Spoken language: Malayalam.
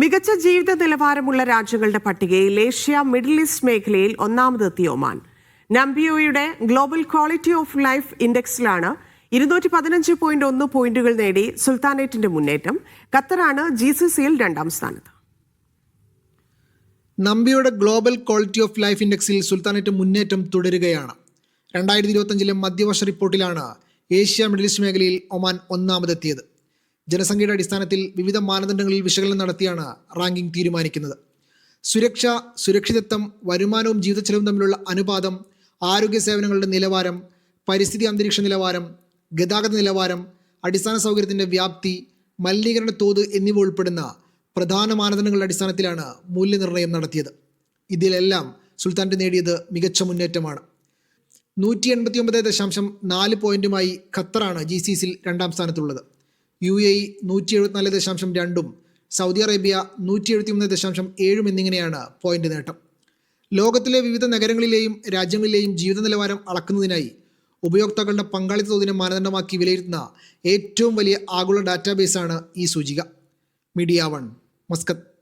മികച്ച ജീവിത നിലവാരമുള്ള രാജ്യങ്ങളുടെ പട്ടികയിൽ ഏഷ്യ മിഡിൽ ഈസ്റ്റ് മേഖലയിൽ ഒന്നാമതെത്തി ഒമാൻ. നംബിയോയുടെ ഗ്ലോബൽ ക്വാളിറ്റി ഓഫ് ലൈഫ് ഇൻഡെക്സിലാണ് ഇരുന്നൂറ്റി പതിനഞ്ച് പോയിന്റ് ഒന്ന് പോയിന്റുകൾ നേടി സുൽത്താനേറ്റിന്റെ മുന്നേറ്റം. ഖത്തറാണ് ജി സി സിയിൽ രണ്ടാം സ്ഥാനത്ത്. നമ്പിയുടെ ഗ്ലോബൽ ക്വാളിറ്റി ഓഫ് ലൈഫ് ഇൻഡെക്സിൽ സുൽത്താനേറ്റ് മുന്നേറ്റം തുടരുകയാണ്. രണ്ടായിരത്തി ഇരുപത്തഞ്ചിലെ മധ്യവർഷ റിപ്പോർട്ടിലാണ് ഏഷ്യ മിഡിൽ ഈസ്റ്റ് മേഖലയിൽ ഒമാൻ ഒന്നാമതെത്തിയത്. ജനസംഖ്യയുടെ അടിസ്ഥാനത്തിൽ വിവിധ മാനദണ്ഡങ്ങളിൽ വിശകലനം നടത്തിയാണ് റാങ്കിംഗ് തീരുമാനിക്കുന്നത്. സുരക്ഷ സുരക്ഷിതത്വം വരുമാനവും ജീവിതച്ചെലവും തമ്മിലുള്ള അനുപാതം ആരോഗ്യ സേവനങ്ങളുടെ നിലവാരം പരിസ്ഥിതി അന്തരീക്ഷ നിലവാരം ഗതാഗത നിലവാരം അടിസ്ഥാന സൗകര്യത്തിന്റെ വ്യാപ്തി മലിനീകരണ തോത് എന്നിവ ഉൾപ്പെടുന്ന പ്രധാന മാനദണ്ഡങ്ങളുടെ അടിസ്ഥാനത്തിലാണ് മൂല്യനിർണയം നടത്തിയത്. ഇതിലെല്ലാം സുൽത്താന്റെ നേടിയത് മികച്ച മുന്നേറ്റമാണ്. നൂറ്റി എൺപത്തി ഒമ്പത് ദശാംശം നാല് പോയിന്റുമായി ഖത്തറാണ് ജി സി സിയിൽ രണ്ടാം സ്ഥാനത്തുള്ളത്. യു എ ഇ നൂറ്റി എഴുപത്തിനാല് ദശാംശം രണ്ടും സൗദി അറേബ്യ നൂറ്റി എഴുപത്തി മൂന്ന് ദശാംശം ഏഴും എന്നിങ്ങനെയാണ് പോയിന്റ് നേട്ടം. ലോകത്തിലെ വിവിധ നഗരങ്ങളിലെയും രാജ്യങ്ങളിലെയും ജീവിത നിലവാരം അളക്കുന്നതിനായി ഉപയോക്താക്കളുടെ പങ്കാളിത്ത തോതിനെ മാനദണ്ഡമാക്കി വിലയിരുത്തുന്ന ഏറ്റവും വലിയ ആഗോള ഡാറ്റാബേസാണ് ഈ സൂചിക. Media One Muscat.